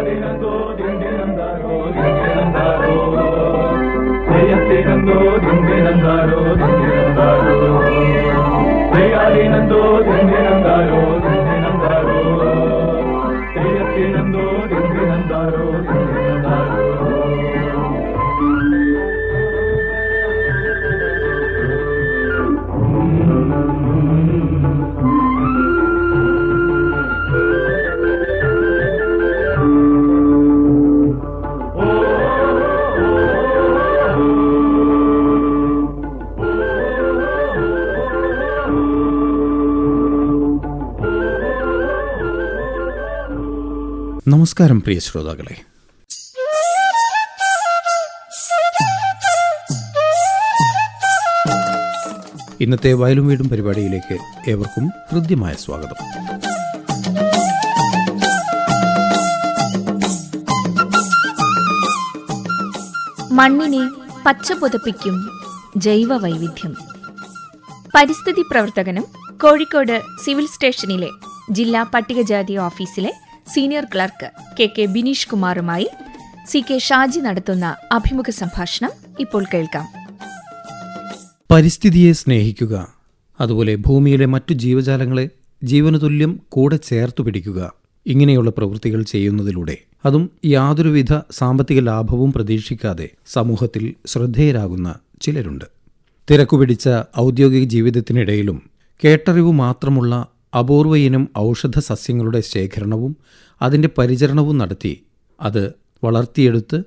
దిండినందో దిండినందారో దిండినందారో. జయస్తి నందో దిండినందారో దిండి നമസ്കാരം പ്രിയ ശ്രോതാക്കളെ. ഇന്നത്തെ വയലും വീടും പരിപാടിയിലേക്ക് ഏവർക്കും ഹൃദ്യമായ സ്വാഗതം. മണ്ണിനെ പച്ച പുതപ്പിക്കും ജൈവ വൈവിധ്യം പരിസ്ഥിതി പ്രവർത്തകനും കോഴിക്കോട് സിവിൽ സ്റ്റേഷനിലെ ജില്ലാ പട്ടികജാതി ഓഫീസിലെ senior clerk K K Bineesh കുമാറുമായി C K Shaji നടത്തുന്ന അഭിമുഖ സംഭാഷണം ഇപ്പോൾ കേൾക്കാം. പരിസ്ഥിതിയെ സ്നേഹിക്കുക അതുപോലെ ഭൂമിയിലെ മറ്റു ജീവജാലങ്ങളെ ജീവനതുല്യം കൂടെ ചേർത്തു പിടിക്കുക ഇങ്ങനെയുള്ള പ്രവൃത്തികൾ ചെയ്യുന്നതിലൂടെ. അതും യാതൊരുവിധ സാമ്പത്തിക ലാഭവും പ്രതീക്ഷിക്കാതെ സമൂഹത്തിൽ ശ്രദ്ധേയരാകുന്ന ചിലരുണ്ട്. തിരക്കുപിടിച്ച ഔദ്യോഗിക ജീവിതത്തിനിടയിലും കേട്ടറിവ് മാത്രമുള്ള അപൂർവ ഇനം ഔഷധ സസ്യങ്ങളുടെ ശേഖരണവും അതിന്റെ പരിചരണവും നടത്തി അത് വളർത്തിയെടുത്ത്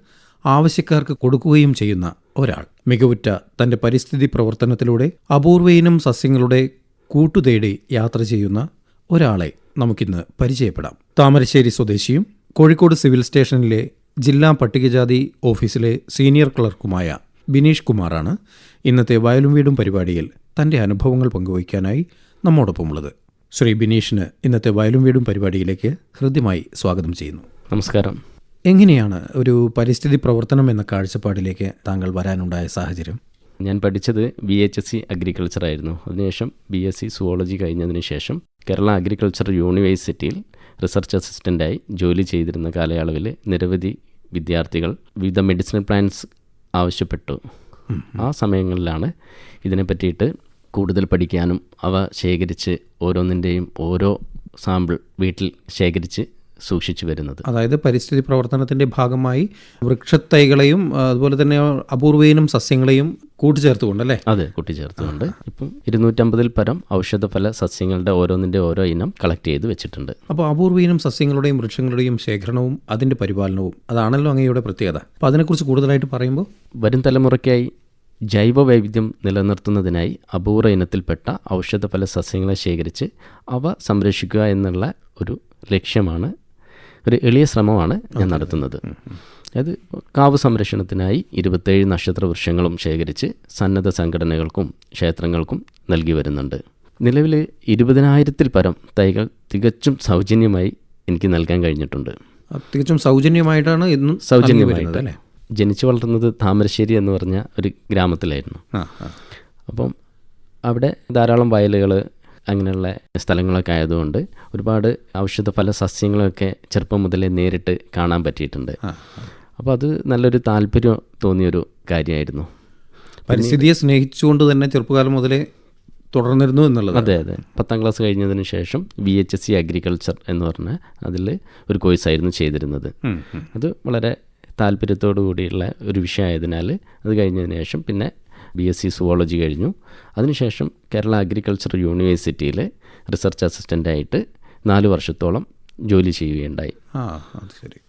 ആവശ്യക്കാർക്ക് കൊടുക്കുകയും ചെയ്യുന്ന ഒരാൾ. മികവുറ്റ തന്റെ പരിസ്ഥിതി പ്രവർത്തനത്തിലൂടെ അപൂർവ ഇനം സസ്യങ്ങളുടെ കൂട്ടുതേടി യാത്ര ചെയ്യുന്ന ഒരാളെ നമുക്കിന്ന് പരിചയപ്പെടാം. താമരശ്ശേരി സ്വദേശിയും കോഴിക്കോട് സിവിൽ സ്റ്റേഷനിലെ ജില്ലാ പട്ടികജാതി ഓഫീസിലെ സീനിയർ ക്ലർക്കുമായ ബിനീഷ് കുമാറാണ് ഇന്നത്തെ വയലും വീടും പരിപാടിയിൽ തന്റെ അനുഭവങ്ങൾ പങ്കുവയ്ക്കാനായി നമ്മോടൊപ്പമുള്ളത്. ശ്രീ ബിനീഷിന് ഇന്നത്തെ വയലും വീടും പരിപാടിയിലേക്ക് ഹൃദ്യമായി സ്വാഗതം ചെയ്യുന്നു. നമസ്കാരം. എങ്ങനെയാണ് ഒരു പരിസ്ഥിതി പ്രവർത്തനം എന്ന കാഴ്ചപ്പാടിലേക്ക് താങ്കൾ വരാനുണ്ടായ സാഹചര്യം? ഞാൻ പഠിച്ചത് B H S C agriculture ആയിരുന്നു. അതിനുശേഷം ബി എസ് സി സുവോളജി കഴിഞ്ഞതിന് ശേഷം കേരള അഗ്രികൾച്ചർ യൂണിവേഴ്സിറ്റിയിൽ റിസർച്ച് അസിസ്റ്റന്റായി ജോലി ചെയ്തിരുന്ന കാലയളവിൽ നിരവധി വിദ്യാർത്ഥികൾ വിവിധ മെഡിസിനൽ പ്ലാൻസ് ആവശ്യപ്പെട്ടു. ആ സമയങ്ങളിലാണ് ഇതിനെ പറ്റിയിട്ട് കൂടുതൽ പഠിക്കാനും അവ ശേഖരിച്ച് ഓരോന്നിന്റെയും ഓരോ സാമ്പിൾ വീട്ടിൽ ശേഖരിച്ച് സൂക്ഷിച്ചു വരുന്നത്. അതായത് പരിസ്ഥിതി പ്രവർത്തനത്തിന്റെ ഭാഗമായി വൃക്ഷത്തൈകളെയും അതുപോലെ തന്നെ അപൂർവീനും സസ്യങ്ങളെയും കൂട്ടിച്ചേർത്തുകൊണ്ട് അല്ലേ? അതെ കൂട്ടിച്ചേർത്തുകൊണ്ട്. ഇപ്പം ഇരുന്നൂറ്റമ്പതിൽ പരം ഔഷധഫല സസ്യങ്ങളുടെ ഓരോന്നിന്റെ ഓരോ ഇനം കളക്ട് ചെയ്ത് വെച്ചിട്ടുണ്ട്. അപ്പോൾ അപൂർവയിനം സസ്യങ്ങളുടെയും വൃക്ഷങ്ങളുടെയും ശേഖരണവും അതിന്റെ പരിപാലനവും അതാണല്ലോ അങ്ങയുടെ പ്രത്യേകത. അപ്പോൾ അതിനെക്കുറിച്ച് കൂടുതലായിട്ട് പറയുമ്പോൾ? വരും തലമുറയ്ക്കായി ജൈവ വൈവിധ്യം നിലനിർത്തുന്നതിനായി അപൂർവ ഇനത്തിൽപ്പെട്ട ഔഷധഫല സസ്യങ്ങളെ ശേഖരിച്ച് അവ സംരക്ഷിക്കുക എന്നുള്ള ഒരു ലക്ഷ്യമാണ് ഒരു എളിയ ശ്രമമാണ് ഞാൻ നടത്തുന്നത്. അതായത് കാവ് സംരക്ഷണത്തിനായി ഇരുപത്തേഴ് നക്ഷത്ര വൃക്ഷങ്ങളും ശേഖരിച്ച് സന്നദ്ധ സംഘടനകൾക്കും ക്ഷേത്രങ്ങൾക്കും നൽകി വരുന്നുണ്ട്. നിലവിൽ ഇരുപതിനായിരത്തിൽ പരം തൈകൾ തികച്ചും സൗജന്യമായി എനിക്ക് നൽകാൻ കഴിഞ്ഞിട്ടുണ്ട്. തികച്ചും സൗജന്യമായിട്ടാണ് ഇന്നും സൗജന്യമായിട്ട്. അല്ലേ? ജനിച്ചു വളർന്നത് താമരശ്ശേരി എന്ന് പറഞ്ഞ ഒരു ഗ്രാമത്തിലായിരുന്നു. അപ്പം അവിടെ ധാരാളം വയലുകൾ അങ്ങനെയുള്ള സ്ഥലങ്ങളൊക്കെ ആയതുകൊണ്ട് ഒരുപാട് ഔഷധ ഫല സസ്യങ്ങളൊക്കെ ചെറുപ്പം മുതലേ നേരിട്ട് കാണാൻ പറ്റിയിട്ടുണ്ട്. അപ്പോൾ അത് നല്ലൊരു താല്പര്യം തോന്നിയൊരു കാര്യമായിരുന്നു. പരിസ്ഥിതിയെ സ്നേഹിച്ചുകൊണ്ട് തന്നെ ചെറുപ്പകാലം മുതലേ തുടർന്നിരുന്നു എന്നുള്ളത്. അതെ അതെ. പത്താം ക്ലാസ് കഴിഞ്ഞതിന് ശേഷം B H S C agriculture എന്ന് പറഞ്ഞ അതിൽ ഒരു കോഴ്സായിരുന്നു ചെയ്തിരുന്നത്. അത് വളരെ താല്പര്യത്തോടു കൂടിയുള്ള ഒരു വിഷയമായതിനാൽ അത് കഴിഞ്ഞതിന് ശേഷം പിന്നെ ബി എസ് സി സുവോളജി കഴിഞ്ഞു. അതിനുശേഷം കേരള അഗ്രികൾച്ചർ യൂണിവേഴ്സിറ്റിയിൽ റിസർച്ച് അസിസ്റ്റന്റായിട്ട് നാല് വർഷത്തോളം ജോലി ചെയ്യുകയുണ്ടായി. ആ അത് ശരി.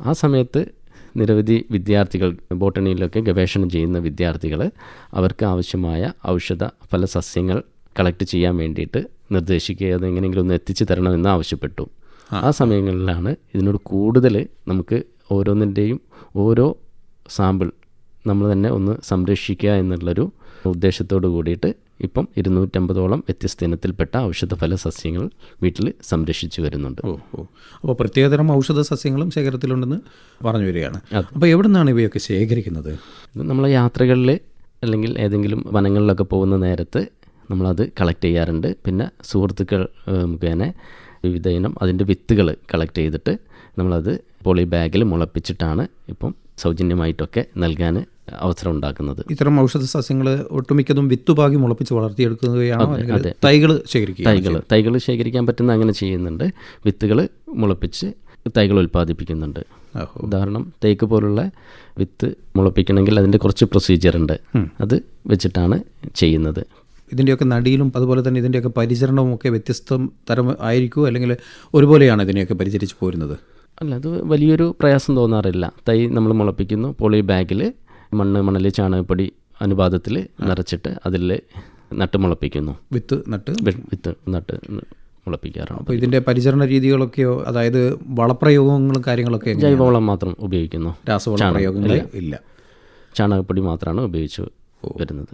ആ സമയത്ത് നിരവധി വിദ്യാർത്ഥികൾ ബോട്ടണിയിലൊക്കെ ഗവേഷണം ചെയ്യുന്ന വിദ്യാർത്ഥികൾ അവർക്ക് ആവശ്യമായ ഔഷധ ഫല സസ്യങ്ങൾ കളക്ട് ചെയ്യാൻ വേണ്ടിയിട്ട് നിർദ്ദേശിക്കുക അത് എങ്ങനെയെങ്കിലും ഒന്ന് എത്തിച്ചു തരണമെന്ന് ആവശ്യപ്പെട്ടു. ആ സമയങ്ങളിലാണ് ഇതിനോട് കൂടുതൽ നമുക്ക് ഓരോന്നിന്റെയും ഓരോ സാമ്പിൾ നമ്മൾ തന്നെ ഒന്ന് സംരക്ഷിക്കുക എന്നുള്ളൊരു ഉദ്ദേശത്തോട് കൂടിയിട്ട് ഇപ്പം ഇരുന്നൂറ്റമ്പതോളം വ്യത്യസ്ത ഇനത്തിൽപ്പെട്ട ഔഷധഫല സസ്യങ്ങൾ വീട്ടിൽ സംരക്ഷിച്ചു വരുന്നുണ്ട്. ഓ ഓ. അപ്പോൾ പ്രത്യേകതരം ഔഷധ സസ്യങ്ങളും ശേഖരത്തിലുണ്ടെന്ന് പറഞ്ഞു വരികയാണ്. അപ്പോൾ എവിടെ നിന്നാണ് ഇവയൊക്കെ ശേഖരിക്കുന്നത്? നമ്മൾ യാത്രകളിൽ അല്ലെങ്കിൽ ഏതെങ്കിലും വനങ്ങളിലൊക്കെ പോകുന്ന നേരത്ത് നമ്മളത് കളക്ട് ചെയ്യാറുണ്ട്. പിന്നെ സുഹൃത്തുക്കൾ മുഖേന വിവിധ ഇനം അതിന്റെ വിത്തുകൾ കളക്ട് ചെയ്തിട്ട് നമ്മളത് പോളി ബാഗിൽ മുളപ്പിച്ചിട്ടാണ് ഇപ്പം സൗജന്യമായിട്ടൊക്കെ നൽകാൻ അവസരം ഉണ്ടാക്കുന്നത്. ഇത്തരം ഔഷധ സസ്യങ്ങൾ ഒട്ടുമിക്കതും വിത്തുപാകി മുളപ്പിച്ച് വളർത്തിയെടുക്കുകയാണ്? തൈകൾ ശേഖരിക്കുക തൈകൾ തൈകൾ ശേഖരിക്കാൻ പറ്റുന്ന അങ്ങനെ ചെയ്യുന്നുണ്ട്. വിത്തുകൾ മുളപ്പിച്ച് തൈകൾ ഉൽപ്പാദിപ്പിക്കുന്നുണ്ട്. ഉദാഹരണം തേക്ക് പോലുള്ള വിത്ത് മുളപ്പിക്കണമെങ്കിൽ അതിന്റെ കുറച്ച് പ്രൊസീജിയർ ഉണ്ട്. അത് വെച്ചിട്ടാണ് ചെയ്യുന്നത്. ഇതിന്റെയൊക്കെ നടിയിലും അതുപോലെ തന്നെ ഇതിന്റെയൊക്കെ പരിചരണവും ഒക്കെ വ്യത്യസ്തം തരം ആയിരിക്കുമോ? അല്ലെങ്കിൽ ഒരുപോലെയാണ് ഇതിനെയൊക്കെ പരിചരിച്ച് പോരുന്നത്? അല്ല അത് വലിയൊരു പ്രയാസം തോന്നാറില്ല. തൈ നമ്മൾ മുളപ്പിക്കുന്നു പോളി ബാഗിൽ മണ്ണ് മണൽ ചാണകപ്പൊടി അനുപാതത്തിൽ നിറച്ചിട്ട് അതിൽ നട്ട് മുളപ്പിക്കുന്നു. വിത്ത് നട്ട്? വിത്ത് നട്ട് മുളപ്പിക്കാറാണ് അപ്പോൾ ഇതിന്റെ പരിചരണ രീതികളൊക്കെയോ അതായത് വളപ്രയോഗങ്ങളും കാര്യങ്ങളൊക്കെ? ജൈവവളം മാത്രം ഉപയോഗിക്കുന്നു. രാസവള പ്രയോഗങ്ങൾ ഇല്ല. ചാണകപ്പൊടി മാത്രമാണ് ഉപയോഗിച്ച് വരുന്നത്.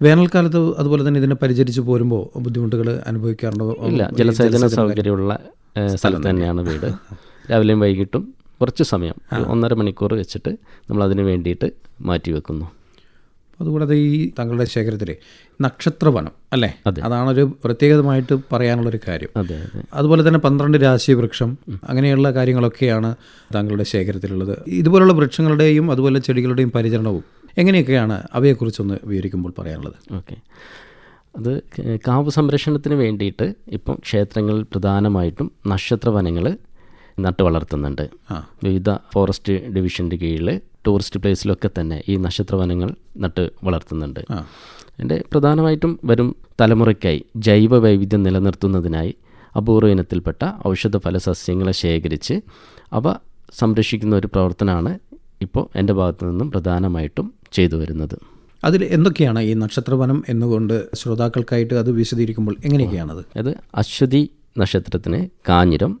വേനൽക്കാലത്ത് അതുപോലെ തന്നെ ഇതിനെ പരിചരിച്ച് പോരുമ്പോൾ ബുദ്ധിമുട്ടുകൾ അനുഭവിക്കാറുണ്ടോ? ഇല്ല ജലസേചന സൗകര്യമുള്ള സ്ഥലം സ്ഥലത്ത് തന്നെയാണ് വീട്. രാവിലെയും വൈകിട്ടും കുറച്ച് സമയം ഒന്നര മണിക്കൂർ വെച്ചിട്ട് നമ്മൾ അതിന് വേണ്ടിയിട്ട് മാറ്റി വെക്കുന്നു. അതുകൂടാതെ ഈ താങ്കളുടെ ശേഖരത്തിൽ നക്ഷത്രവനം അല്ലേ? അതെ. അതാണൊരു പ്രത്യേകമായിട്ട് പറയാനുള്ളൊരു കാര്യം. അതെ അതെ. അതുപോലെ തന്നെ പന്ത്രണ്ട് രാശി വൃക്ഷം അങ്ങനെയുള്ള കാര്യങ്ങളൊക്കെയാണ് താങ്കളുടെ ശേഖരത്തിലുള്ളത്. ഇതുപോലുള്ള വൃക്ഷങ്ങളുടെയും അതുപോലെ ചെടികളുടെയും പരിചരണവും എങ്ങനെയൊക്കെയാണ് അവയെക്കുറിച്ചൊന്ന് വിവരിക്കുമ്പോൾ പറയാനുള്ളത്? ഓക്കെ. അത് കാവ് സംരക്ഷണത്തിന് വേണ്ടിയിട്ട് ഇപ്പം ക്ഷേത്രങ്ങളിൽ പ്രധാനമായിട്ടും നക്ഷത്രവനങ്ങൾ നട്ട് വളർത്തുന്നുണ്ട്. വിവിധ ഫോറസ്റ്റ് ഡിവിഷന്റെ കീഴിൽ ടൂറിസ്റ്റ് പ്ലേസിലൊക്കെ തന്നെ ഈ നക്ഷത്രവനങ്ങൾ നട്ട് വളർത്തുന്നുണ്ട്. എന്റെ പ്രധാനമായിട്ടും വരും തലമുറയ്ക്കായി ജൈവ വൈവിധ്യം നിലനിർത്തുന്നതിനായി അപൂർവ ഇനത്തിൽപ്പെട്ട ഔഷധ ഫലസസ്യങ്ങളെ ശേഖരിച്ച് അവ സംരക്ഷിക്കുന്ന ഒരു പ്രവർത്തനമാണ് ഇപ്പോൾ എന്റെ ഭാഗത്തു നിന്നും പ്രധാനമായിട്ടും ചെയ്തു വരുന്നത്. അതിൽ എന്തൊക്കെയാണ് ഈ നക്ഷത്രവനം എന്നുകൊണ്ട് ശ്രോതാക്കൾക്കായിട്ട് അത് വിശദീകരിക്കുമ്പോൾ എങ്ങനെയൊക്കെയാണത്? അത് അശ്വതി നക്ഷത്രത്തിന് കാഞ്ഞിരം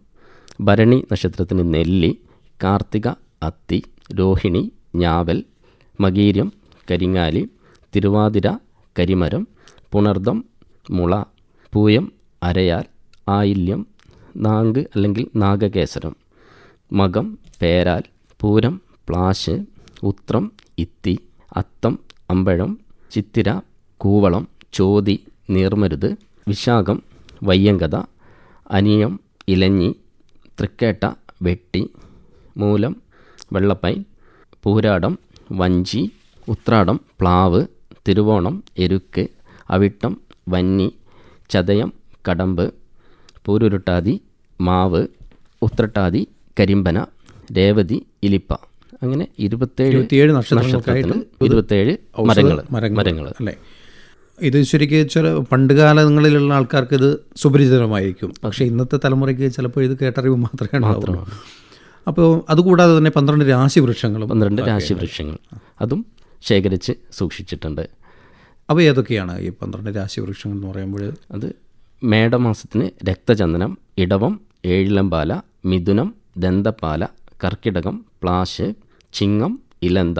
ഭരണി നക്ഷത്രത്തിന് നെല്ലി കാർത്തിക അത്തി രോഹിണി ഞാവൽ മകീര്യം കരിങ്ങാലി തിരുവാതിര കരിമരം പുണർദം മുള പൂയം അരയാൽ ആയില്യം നാങ്ക് അല്ലെങ്കിൽ നാഗകേസരം മകം പേരാൽ പൂരം പ്ലാശ് ഉത്രം ഇത്തി അത്തം അമ്പഴം ചിത്തിര കൂവളം ചോതി നീർമരുത് വിശാഖം വയ്യങ്കത അനിയം ഇലഞ്ഞി തൃക്കേട്ട വെട്ടി മൂലം വെള്ളപ്പൈൻ പൂരാടം വഞ്ചി ഉത്രാടം പ്ലാവ് തിരുവോണം എരുക്ക് അവിട്ടം വന്നി ചതയം കടമ്പ് പൂരുരുട്ടാതി മാവ് ഉത്രട്ടാതി കരിമ്പന രേവതി ഇലിപ്പ. അങ്ങനെ ഇരുപത്തേഴ് ഇരുപത്തിയേഴ് നക്ഷത്രത്തിന് ഇരുപത്തേഴ് മരങ്ങൾ മരങ്ങൾ അല്ലേ? ഇത് ശരിക്കും ചില പണ്ട് കാലങ്ങളിലുള്ള ആൾക്കാർക്ക് ഇത് സുപരിചിതമായിരിക്കും. പക്ഷേ ഇന്നത്തെ തലമുറയ്ക്ക് ചിലപ്പോൾ ഇത് കേട്ടറിവ് മാത്രമേ ഉണ്ടാവുള്ളൂ. അപ്പോൾ അതുകൂടാതെ തന്നെ പന്ത്രണ്ട് രാശിവൃക്ഷങ്ങളും പന്ത്രണ്ട് രാശിവൃക്ഷങ്ങൾ. അതും ശേഖരിച്ച് സൂക്ഷിച്ചിട്ടുണ്ട്. അവ ഏതൊക്കെയാണ് ഈ പന്ത്രണ്ട് രാശിവൃക്ഷങ്ങൾ എന്ന് പറയുമ്പോൾ? അത് മേടമാസത്തിന് രക്തചന്ദനം ഇടവം ഏഴിലമ്പാല മിഥുനം ദന്തപ്പാല കർക്കിടകം പ്ലാശ് ചിങ്ങം ഇലന്ത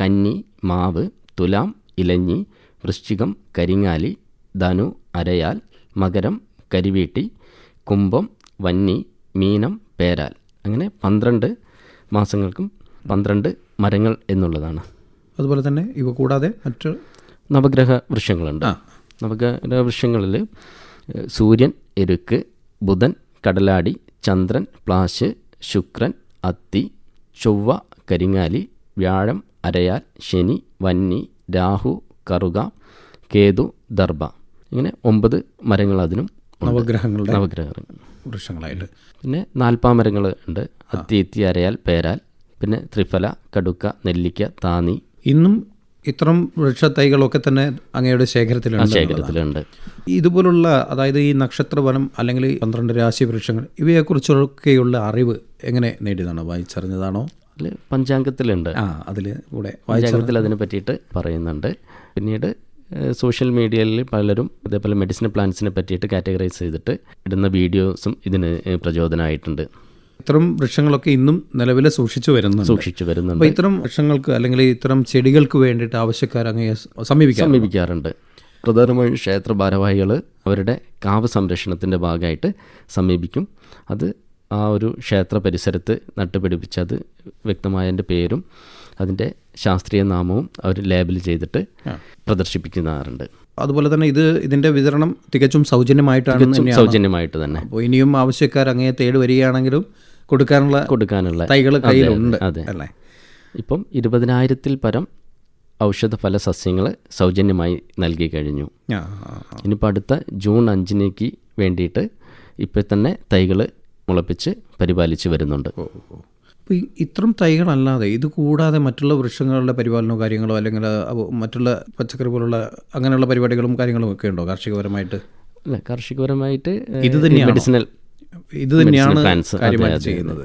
കന്നി മാവ് തുലാം ഇലഞ്ഞി വൃശ്ചികം കരിങ്ങാലി ധനു അരയാൽ മകരം കരിവീട്ടി കുംഭം വന്നി മീനം പേരാൽ. അങ്ങനെ പന്ത്രണ്ട് മാസങ്ങൾക്കും പന്ത്രണ്ട് മരങ്ങൾ എന്നുള്ളതാണ്. അതുപോലെ തന്നെ ഇവ കൂടാതെ മറ്റ് നവഗ്രഹ വൃക്ഷങ്ങളുണ്ട്. നവഗ്രഹ വൃക്ഷങ്ങളിൽ സൂര്യൻ എരുക്ക് ബുധൻ കടലാടി ചന്ദ്രൻ പ്ലാശ് ശുക്രൻ അത്തി ചൊവ്വ കരിങ്ങാലി വ്യാഴം അരയാൽ ശനി വന്നി രാഹു കറുക കേതു ദർഭ. ഇങ്ങനെ ഒമ്പത് മരങ്ങൾ അതിനും. നവഗ്രഹങ്ങളുടെ നവഗ്രഹങ്ങൾ. വൃക്ഷങ്ങളായിട്ട്. പിന്നെ നാൽപ്പാ മരങ്ങൾ ഉണ്ട്. അത്തിയെത്തി അരയാൽ പേരാൽ. പിന്നെ ത്രിഫല കടുക്ക നെല്ലിക്ക താനി ഇന്നും ഇത്തരം വൃക്ഷത്തൈകളൊക്കെ തന്നെ അങ്ങയുടെ ശേഖരത്തിലുണ്ട് ശേഖരത്തിലുണ്ട്. ഇതുപോലുള്ള അതായത് ഈ നക്ഷത്രവനം അല്ലെങ്കിൽ പന്ത്രണ്ട് രാശി വൃക്ഷങ്ങൾ ഇവയെക്കുറിച്ചൊക്കെയുള്ള അറിവ് എങ്ങനെ നേടിയതാണോ? വായിച്ചറിഞ്ഞതാണോ? പഞ്ചാംഗത്തിലുണ്ട്. ആ അതിൽ കൂടെ പഞ്ചാംഗത്തിൽ അതിനെ പറ്റിയിട്ട് പറയുന്നുണ്ട്. പിന്നീട് സോഷ്യൽ മീഡിയയിൽ പലരും അതേപോലെ മെഡിസിൻ പ്ലാന്റ്സിനെ പറ്റിയിട്ട് കാറ്റഗറൈസ് ചെയ്തിട്ട് ഇടുന്ന വീഡിയോസും ഇതിന് പ്രചോദനമായിട്ടുണ്ട് ഇത്തരം വൃക്ഷങ്ങളൊക്കെ ഇന്നും നിലവിൽ സൂക്ഷിച്ചു വരുന്നു സൂക്ഷിച്ചു വരുന്നുണ്ട്. അപ്പോൾ ഇത്തരം വൃക്ഷങ്ങൾക്ക് അല്ലെങ്കിൽ ഇത്തരം ചെടികൾക്ക് വേണ്ടിയിട്ട് ആവശ്യക്കാർ അങ്ങയെ സമീപിക്കാം സമീപിക്കാറുണ്ട്? പ്രധാനമായും ക്ഷേത്ര ഭാരവാഹികൾ അവരുടെ കാവ് സംരക്ഷണത്തിന്റെ ഭാഗമായിട്ട് സമീപിക്കും. അത് ആ ഒരു ക്ഷേത്ര പരിസരത്ത് നട്ടുപിടിപ്പിച്ചത് വ്യക്തമായ പേരും അതിന്റെ ശാസ്ത്രീയ നാമവും അവർ ലേബൽ ചെയ്തിട്ട് പ്രദർശിപ്പിക്കുന്നതാറുണ്ട്. അതുപോലെ തന്നെ ഇത് ഇതിന്റെ വിതരണം തികച്ചും സൗജന്യമായിട്ടാണ് സൗജന്യമായിട്ട് തന്നെ. അപ്പോൾ ഇനിയും ആവശ്യക്കാർ അങ്ങേ തേടി വരികയാണെങ്കിലും കൊടുക്കാനുള്ള കൊടുക്കാനുള്ള തൈകൾ കയ്യിലുണ്ട് അതെ അല്ലേ? ഇപ്പം ഇരുപതിനായിരത്തിൽ പരം ഔഷധ ഫല സസ്യങ്ങൾ സൗജന്യമായി നൽകി കഴിഞ്ഞു. ഇനിയിപ്പോൾ അടുത്ത ജൂൺ അഞ്ചിനേക്ക് വേണ്ടിയിട്ട് ഇപ്പോൾ തന്നെ തൈകൾ മുളപ്പിച്ച് പരിപാലിച്ച് വരുന്നുണ്ട്. അപ്പോൾ ഇത്രയും ഇത്തരം തൈകളല്ലാതെ ഇത് കൂടാതെ മറ്റുള്ള വൃക്ഷങ്ങളുടെ പരിപാലനമോ കാര്യങ്ങളോ അല്ലെങ്കിൽ മറ്റുള്ള പച്ചക്കറി പോലുള്ള അങ്ങനെയുള്ള പരിപാടികളും കാര്യങ്ങളും ഒക്കെ ഉണ്ടോ കാർഷികപരമായിട്ട്? അല്ല കാർഷികപരമായിട്ട് ഇത് തന്നെയാണ്? മെഡിസിനൽ ഇത് തന്നെയാണ് കാര്യമായിട്ട് ചെയ്യുന്നത്.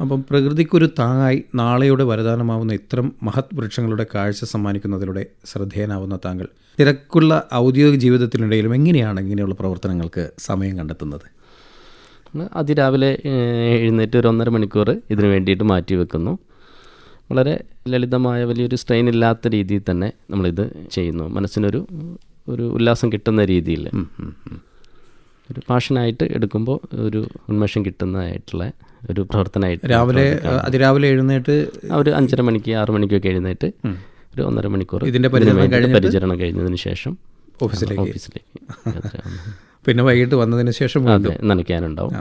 അപ്പം പ്രകൃതിക്കൊരു താങ്ങായി നാളെയുടെ വരദാനമാവുന്ന ഇത്തരം മഹത് വൃക്ഷങ്ങളുടെ കാഴ്ച സമ്മാനിക്കുന്നതിലൂടെ ശ്രദ്ധേയനാവുന്ന താങ്കൾ. തിരക്കുള്ള ഔദ്യോഗിക ജീവിതത്തിനിടയിലും എങ്ങനെയാണ് ഇങ്ങനെയുള്ള പ്രവർത്തനങ്ങൾക്ക് സമയം കണ്ടെത്തുന്നത്? അതിരാവിലെ എഴുന്നേറ്റ് ഒരു ഒന്നര മണിക്കൂർ ഇതിനു വേണ്ടിയിട്ട് മാറ്റി വെക്കുന്നു. വളരെ ലളിതമായ വലിയൊരു സ്ട്രെയിൻ ഇല്ലാത്ത രീതിയിൽ തന്നെ നമ്മളിത് ചെയ്യുന്നു. മനസ്സിനൊരു ഒരു ഉല്ലാസം കിട്ടുന്ന രീതിയിൽ. ഒരു പാഷനായിട്ട് എടുക്കുമ്പോൾ ഒരു ഉന്മേഷം കിട്ടുന്നതായിട്ടുള്ള ഒരു പ്രവർത്തനമായിട്ട് രാവിലെ അതിരാവിലെ എഴുന്നേറ്റ് ഒരു അഞ്ചര മണിക്ക് ആറ് മണിക്കൊക്കെ എഴുന്നേറ്റ് ഒരു ഒന്നര മണിക്കൂർ ഇതിന്റെ പരിചരണം പരിചരണം കഴിഞ്ഞതിന് ശേഷം ഓഫീസിലേക്ക്. ഓഫീസിലേക്ക്. പിന്നെ വൈകിട്ട് വന്നതിന് ശേഷം അതെ നനയ്ക്കാനുണ്ടാവും.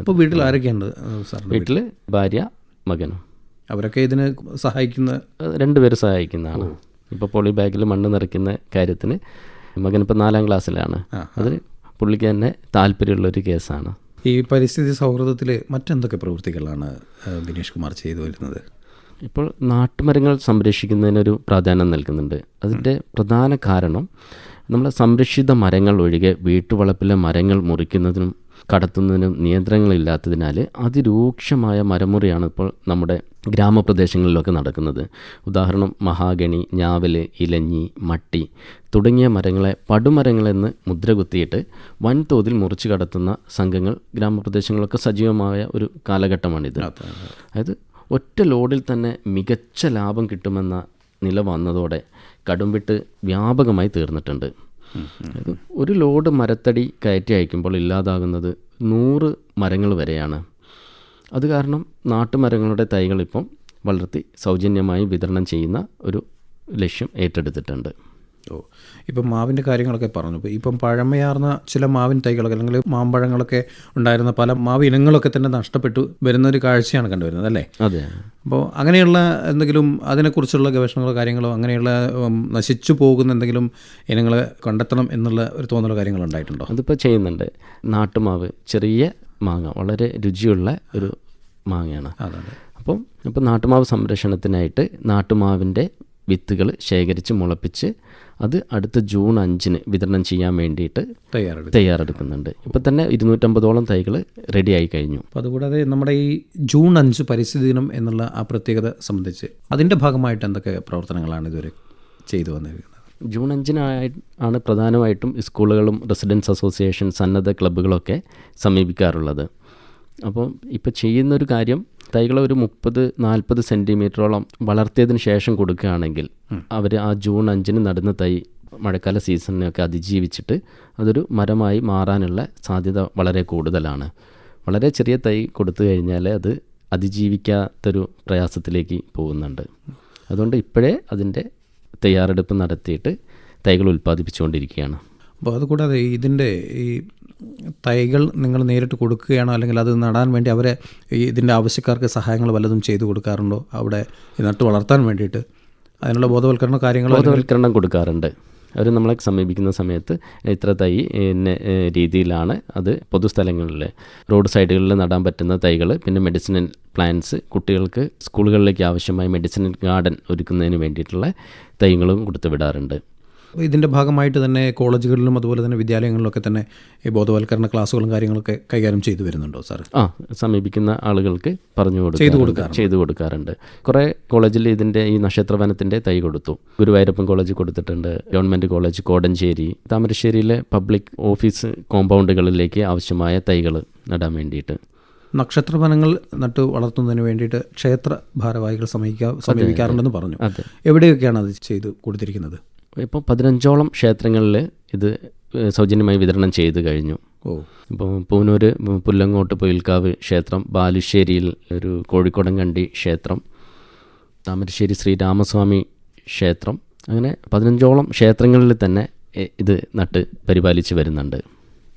അപ്പോൾ വീട്ടിൽ ആരൊക്കെയുണ്ട് സാർ വീട്ടിൽ? ഭാര്യ മകനും. അവരൊക്കെ ഇതിന് സഹായിക്കുന്ന രണ്ടുപേരും സഹായിക്കുന്നതാണ്. ഇപ്പോൾ പോളി ബാഗിൽ മണ്ണ് നിറയ്ക്കുന്ന കാര്യത്തിന് മകനിപ്പോൾ നാലാം ക്ലാസ്സിലാണ്. അത് പുള്ളിക്ക് തന്നെ താല്പര്യമുള്ളൊരു കേസാണ്. ഈ പരിസ്ഥിതി സൗഹൃദത്തിൽ മറ്റെന്തൊക്കെ പ്രവൃത്തികളാണ് ദിനേഷ് കുമാർ ചെയ്തു വരുന്നത്? ഇപ്പോൾ നാട്ടുമരങ്ങൾ സംരക്ഷിക്കുന്നതിനൊരു പ്രാധാന്യം നൽകുന്നുണ്ട്. അതിന്റെ പ്രധാന കാരണം നമ്മൾ സംരക്ഷിത മരങ്ങൾ ഒഴികെ വീട്ടുവളപ്പിലെ മരങ്ങൾ മുറിക്കുന്നതിനും കടത്തുന്നതിനും നിയന്ത്രണങ്ങളില്ലാത്തതിനാൽ അതിരൂക്ഷമായ മരമുറിയാണ് ഇപ്പോൾ നമ്മുടെ ഗ്രാമപ്രദേശങ്ങളിലൊക്കെ നടക്കുന്നത്. ഉദാഹരണം മഹാഗണി ഞാവൽ ഇലഞ്ഞി മട്ടി തുടങ്ങിയ മരങ്ങളെ പടുമരങ്ങളെന്ന് മുദ്ര കുത്തിയിട്ട് വൻതോതിൽ മുറിച്ചു കടത്തുന്ന സംഘങ്ങൾ ഗ്രാമപ്രദേശങ്ങളൊക്കെ സജീവമായ ഒരു കാലഘട്ടമാണിത്. അതായത് ഒറ്റ ലോഡിൽ തന്നെ മികച്ച ലാഭം കിട്ടുമെന്ന നില വന്നതോടെ കടുംവിട്ട് വ്യാപകമായി തീർന്നിട്ടുണ്ട്. ഒരു ലോഡ് മരത്തടി കയറ്റി അയക്കുമ്പോൾ ഇല്ലാതാകുന്നത് നൂറ് മരങ്ങൾ വരെയാണ്. അത് കാരണം നാട്ടുമരങ്ങളുടെ തൈകളിപ്പം വളർത്തി സൗജന്യമായി വിതരണം ചെയ്യുന്ന ഒരു ലക്ഷ്യം ഏറ്റെടുത്തിട്ടുണ്ട്. ഓ. ഇപ്പം മാവിന്റെ കാര്യങ്ങളൊക്കെ പറഞ്ഞു. ഇപ്പം പഴമയാർന്ന ചില മാവിൻ തൈകളൊക്കെ അല്ലെങ്കിൽ മാമ്പഴങ്ങളൊക്കെ ഉണ്ടായിരുന്ന പല മാവ് ഇനങ്ങളൊക്കെ തന്നെ നഷ്ടപ്പെട്ടു വരുന്ന ഒരു കാഴ്ചയാണ് കണ്ടുവരുന്നത് അല്ലേ? അതെ. അപ്പോൾ അങ്ങനെയുള്ള എന്തെങ്കിലും അതിനെക്കുറിച്ചുള്ള ഗവേഷണങ്ങളോ കാര്യങ്ങളോ അങ്ങനെയുള്ള നശിച്ചു പോകുന്ന എന്തെങ്കിലും ഇനങ്ങൾ കണ്ടെത്തണം എന്നുള്ള ഒരു തോന്നലോ കാര്യങ്ങളോ ഉണ്ടായിട്ടുണ്ടോ? അതിപ്പോൾ ചെയ്യുന്നുണ്ട്. നാട്ടുമാവ് ചെറിയ മാങ്ങ വളരെ രുചിയുള്ള ഒരു മാങ്ങയാണ്. അതെ അതെ. അപ്പം ഇപ്പം നാട്ടുമാവ് സംരക്ഷണത്തിനായിട്ട് നാട്ടുമാവിന്റെ വിത്തുകൾ ശേഖരിച്ച് മുളപ്പിച്ച് അത് അടുത്ത ജൂൺ അഞ്ചിന് വിതരണം ചെയ്യാൻ വേണ്ടിയിട്ട് തയ്യാറെടുക്കും. തയ്യാറെടുക്കുന്നുണ്ട്. ഇപ്പം തന്നെ ഇരുന്നൂറ്റമ്പതോളം തൈകൾ ആയി കഴിഞ്ഞു. അപ്പോൾ അതുകൂടാതെ നമ്മുടെ ഈ ജൂൺ അഞ്ച് പരിസ്ഥിതി ദിനം എന്നുള്ള ആ പ്രത്യേകത സംബന്ധിച്ച് അതിന്റെ ഭാഗമായിട്ട് എന്തൊക്കെ പ്രവർത്തനങ്ങളാണ് ഇതുവരെ ചെയ്തു വന്നിരിക്കുന്നത്? ജൂൺ അഞ്ചിനായി ആണ് പ്രധാനമായിട്ടും സ്കൂളുകളും റെസിഡൻസ് അസോസിയേഷൻ സന്നദ്ധ ക്ലബ്ബുകളൊക്കെ സമീപിക്കാറുള്ളത്. അപ്പോൾ ഇപ്പോൾ ചെയ്യുന്നൊരു കാര്യം തൈകളെ ഒരു മുപ്പത് നാൽപ്പത് സെന്റിമീറ്ററോളം വളർത്തിയതിന് ശേഷം കൊടുക്കുകയാണെങ്കിൽ അവർ ആ ജൂൺ അഞ്ചിന് നടുന്ന തൈ മഴക്കാല സീസണിനൊക്കെ അതിജീവിച്ചിട്ട് അതൊരു മരമായി മാറാനുള്ള സാധ്യത വളരെ കൂടുതലാണ്. വളരെ ചെറിയ തൈ കൊടുത്തു കഴിഞ്ഞാൽ അത് അതിജീവിക്കാത്തൊരു പ്രയാസത്തിലേക്ക് പോകുന്നുണ്ട്. അതുകൊണ്ട് ഇപ്പോഴേ അതിന്റെ തയ്യാറെടുപ്പ് നടത്തിയിട്ട് തൈകൾ ഉൽപ്പാദിപ്പിച്ചുകൊണ്ടിരിക്കുകയാണ്. അപ്പോൾ അതുകൂടാതെ ഇതിന്റെ ഈ തൈകൾ നിങ്ങൾ നേരിട്ട് കൊടുക്കുകയാണോ? അല്ലെങ്കിൽ അത് നടാൻ വേണ്ടി അവരെ ഇതിന്റെ ആവശ്യക്കാർക്ക് സഹായങ്ങൾ വല്ലതും ചെയ്തു കൊടുക്കാറുണ്ടോ? അവിടെ നട്ട് വളർത്താൻ വേണ്ടിയിട്ട് അതിനുള്ള ബോധവൽക്കരണ കാര്യങ്ങൾ ബോധവൽക്കരണം കൊടുക്കാറുണ്ട്. അവർ നമ്മളെ സമീപിക്കുന്ന സമയത്ത് ഇത്ര തൈ രീതിയിലാണ് അത് പൊതുസ്ഥലങ്ങളിൽ റോഡ് സൈഡുകളിൽ നടാൻ പറ്റുന്ന തൈകൾ പിന്നെ മെഡിസിനൽ പ്ലാന്റ്സ് കുട്ടികൾക്ക് സ്കൂളുകളിലേക്ക് ആവശ്യമായ മെഡിസിനൽ ഗാർഡൻ ഒരുക്കുന്നതിന് വേണ്ടിയിട്ടുള്ള തൈകളും കൊടുത്തു വിടാറുണ്ട് ഇതിന്റെ ഭാഗമായിട്ട് തന്നെ കോളേജുകളിലും അതുപോലെ തന്നെ വിദ്യാലയങ്ങളിലൊക്കെ തന്നെ ഈ ബോധവൽക്കരണ ക്ലാസ്സുകളും കാര്യങ്ങളൊക്കെ കൈകാര്യം ചെയ്തു വരുന്നുണ്ടോ സാർ? ആ സമീപിക്കുന്ന ആളുകൾക്ക് പറഞ്ഞു ചെയ്തു കൊടുക്കാറുണ്ട്. ചെയ്തു കൊടുക്കാറുണ്ട്. കുറേ കോളേജിൽ ഇതിന്റെ ഈ നക്ഷത്രവനത്തിന്റെ തൈ കൊടുത്തു. ഗുരുവായൂരപ്പൻ കോളേജ് കൊടുത്തിട്ടുണ്ട്. Government college Kodanchery. താമരശ്ശേരിയിലെ public office കോമ്പൗണ്ടുകളിലേക്ക് ആവശ്യമായ തൈകൾ നടാൻ വേണ്ടിയിട്ട്. നക്ഷത്രവനങ്ങൾ നട്ട് വളർത്തുന്നതിന് വേണ്ടിയിട്ട് ക്ഷേത്ര ഭാരവാഹികൾ സമീപിക്കാ സമീപിക്കാറുണ്ടെന്ന് പറഞ്ഞു. എവിടെയൊക്കെയാണ് അത് ചെയ്ത് കൊടുത്തിരിക്കുന്നത്? ഇപ്പോൾ പതിനഞ്ചോളം ക്ഷേത്രങ്ങളിൽ ഇത് സൗജന്യമായി വിതരണം ചെയ്തു കഴിഞ്ഞു. ഓ. ഇപ്പോൾ പൂനൂർ പുല്ലങ്ങോട്ട് പൊയിൽക്കാവ് ക്ഷേത്രം ബാലുശ്ശേരിയിൽ ഒരു കോഴിക്കോടൻകണ്ടി ക്ഷേത്രം താമരശ്ശേരി ശ്രീരാമസ്വാമി ക്ഷേത്രം അങ്ങനെ പതിനഞ്ചോളം ക്ഷേത്രങ്ങളിൽ തന്നെ ഇത് നട്ട് പരിപാലിച്ച് വരുന്നുണ്ട്.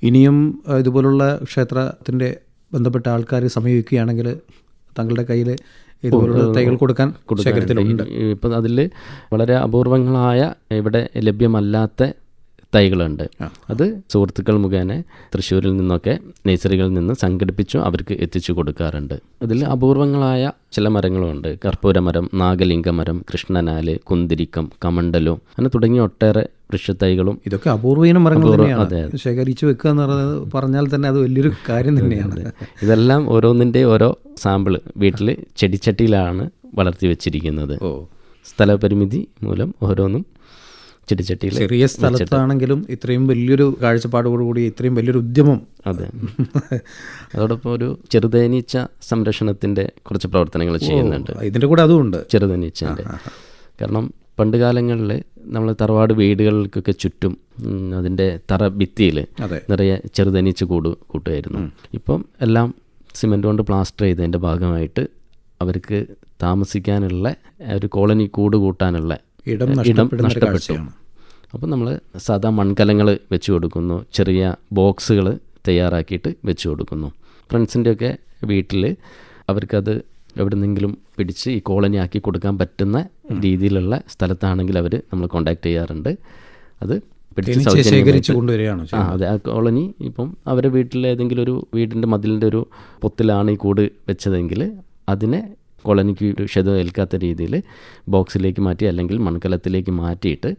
ഇനിയും ഇതുപോലുള്ള ക്ഷേത്രത്തിന്റെ ബന്ധപ്പെട്ട ആൾക്കാർ സമീപിക്കുകയാണെങ്കിൽ തങ്ങളുടെ കയ്യിൽ ഇതുപോലുള്ള തൈകൾ കൊടുക്കാൻ ശേഖരത്തിലുണ്ട്. ഇപ്പം അതിൽ വളരെ അപൂർവങ്ങളായ ഇവിടെ ലഭ്യമല്ലാത്ത തൈകളുണ്ട്. അത് സുഹൃത്തുക്കൾ മുഖേന തൃശ്ശൂരിൽ നിന്നൊക്കെ നഴ്സറികളിൽ നിന്ന് സംഘടിപ്പിച്ചു അവർക്ക് എത്തിച്ചു കൊടുക്കാറുണ്ട്. അതിൽ അപൂർവങ്ങളായ ചില മരങ്ങളുമുണ്ട് കർപ്പൂരമരം നാഗലിംഗമരം കൃഷ്ണനാല് കുന്തിരിക്കം കമണ്ടലു അങ്ങനെ തുടങ്ങിയ ഒട്ടേറെ വൃക്ഷത്തൈകളും ഇതൊക്കെ അപൂർവീന മരങ്ങൾ അതെ, ശേഖരിച്ചു വെക്കുക എന്ന് പറയുന്നത് പറഞ്ഞാൽ തന്നെ അത് വലിയൊരു കാര്യം തന്നെയാണ്. ഇതെല്ലാം ഓരോന്നിന്റെ ഓരോ സാമ്പിൾ വീട്ടിൽ ചെടിച്ചട്ടിയിലാണ് വളർത്തി വെച്ചിരിക്കുന്നത്. സ്ഥലപരിമിതി മൂലം ഓരോന്നും ചെടിച്ചട്ടിയിൽ ചെറിയ സ്ഥലത്താണെങ്കിലും ഇത്രയും വലിയൊരു കാഴ്ചപ്പാടോടുകൂടി ഇത്രയും വലിയൊരു ഉദ്യമം. അതെ. അതോടൊപ്പം ഒരു ചെറുതേനീച്ച സംരക്ഷണത്തിന്റെ കുറച്ച് പ്രവർത്തനങ്ങൾ ചെയ്യുന്നുണ്ട്. ഇതിന്റെ കൂടെ അതുമുണ്ട് ചെറുതേനീച്ചന്റെ. കാരണം പണ്ട് കാലങ്ങളിൽ നമ്മൾ തറവാട് വീടുകൾക്കൊക്കെ ചുറ്റും അതിന്റെ തറ ഭിത്തിയിൽ നിറയെ ചെറുതനിച്ച് കൂട് കൂട്ടുമായിരുന്നു ഇപ്പം എല്ലാം സിമെന്റ് കൊണ്ട് പ്ലാസ്റ്റർ ചെയ്തതിന്റെ ഭാഗമായിട്ട് അവർക്ക് താമസിക്കാനുള്ള ഒരു കോളനി കൂട് കൂട്ടാനുള്ള ഇടം നഷ്ടപ്പെട്ടു. അപ്പം നമ്മൾ സാധാ മൺകലങ്ങൾ വെച്ച് കൊടുക്കുന്നു ചെറിയ ബോക്സുകൾ തയ്യാറാക്കിയിട്ട് വെച്ച് കൊടുക്കുന്നു. ഫ്രണ്ട്സിന്റെയൊക്കെ വീട്ടിൽ അവർക്കത് എവിടെന്നെങ്കിലും പിടിച്ച് ഈ കോളനി ആക്കി കൊടുക്കാൻ പറ്റുന്ന രീതിയിലുള്ള സ്ഥലത്താണെങ്കിൽ അവർ നമ്മൾ കോണ്ടാക്ട് ചെയ്യാറുണ്ട്. അത് പിടിച്ച് സൗജന്യമായിട്ട് കൊണ്ടുവരികയാണ് ആ അതെ ആ കോളനി ഇപ്പം അവരുടെ വീട്ടിലെ ഏതെങ്കിലും ഒരു വീടിന്റെ മതിലിന്റെ ഒരു പൊത്തിലാണ് ഈ കൂട് വെച്ചതെങ്കിൽ അതിനെ കോളനിക്ക് ഒരു ക്ഷതം ഏൽക്കാത്ത രീതിയിൽ ബോക്സിലേക്ക് മാറ്റി അല്ലെങ്കിൽ മൺകലത്തിലേക്ക് മാറ്റിയിട്ട്